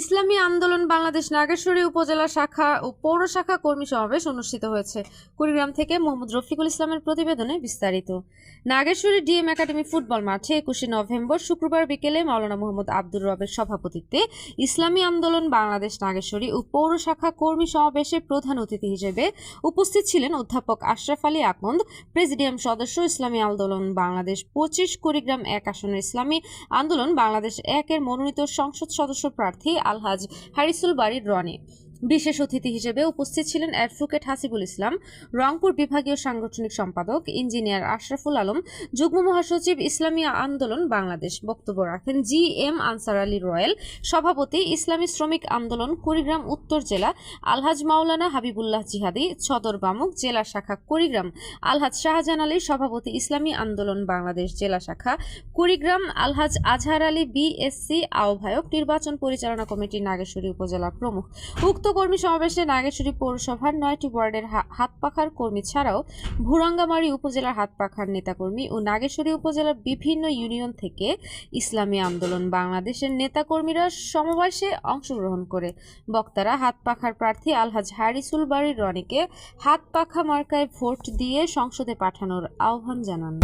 ইসলামী আন্দোলন বাংলাদেশ নাগেশ্বরী উপজেলা শাখা ও পৌর শাখা কর্মী সমাবেশ অনুষ্ঠিত হয়েছে। কুড়িগ্রাম থেকে মোহাম্মদ রফিকুল ইসলামের প্রতিবেদনে বিস্তারিত। নাগেশ্বরী ডিএম একাডেমি ফুটবল মাঠে একুশে নভেম্বর শুক্রবার বিকেলে মাওলানা মোহাম্মদ আব্দুর রবের সভাপতিত্বে ইসলামী আন্দোলন বাংলাদেশ নাগেশ্বরী ও পৌর শাখা কর্মী সমাবেশে প্রধান অতিথি হিসেবে উপস্থিত ছিলেন অধ্যাপক আশরাফ আলী আকন্দ প্রেসিডিয়াম সদস্য ইসলামী আন্দোলন বাংলাদেশ পঁচিশ, কুড়িগ্রাম এক আসনের ইসলামী আন্দোলন বাংলাদেশ একের মনোনীত সংসদ সদস্য প্রার্থী আলহাজ হারিসুল বাড়ির রনি। বিশেষ অতিথি হিসেবে উপস্থিত ছিলেন অ্যাডভোকেট হাসিবুল ইসলাম, রংপুর বিভাগীয় সাংগঠনিক সম্পাদক ইঞ্জিনিয়ার আশরাফুল আলম, যুগ্ম মহাসচিব ইসলামী আন্দোলন বাংলাদেশ। বক্তব্য রাখেন G M Ansar Ali royal, সভাপতি ইসলামী শ্রমিক আন্দোলন, কুড়িগ্রাম, উত্তর জেলা, আলহাজ মাওলানা হাবিবুল্লাহ জিহাদি সদর বামুক, জেলা শাখা, কুড়িগ্রাম, আলহাজ শাহজাহান আলী, সভাপতি ইসলামী আন্দোলন বাংলাদেশ, জেলা শাখা, কুড়িগ্রাম, আলহাজ আজহার আলী বিএসসি আহ্বায়ক, নির্বাচন পরিচালনা কমিটি নাগেশ্বরী উপজেলা প্রমুখ। উক্ত কর্মী সমাবেশে নাগেশ্বরী পৌরসভার নয়টি ওয়ার্ডের হাতপাখার কর্মী ছাড়াও ভুরাঙ্গামারী উপজেলার হাতপাখার নেতাকর্মী ও নাগেশ্বরী উপজেলার বিভিন্ন ইউনিয়ন থেকে ইসলামী আন্দোলন বাংলাদেশের নেতাকর্মীরা সমাবেশে অংশগ্রহণ করে। বক্তারা হাতপাখার প্রার্থী আলহাজ হারিসুল বাড়ির রনিকে হাতপাখা মার্কায় ভোট দিয়ে সংসদে পাঠানোর আহ্বান জানান।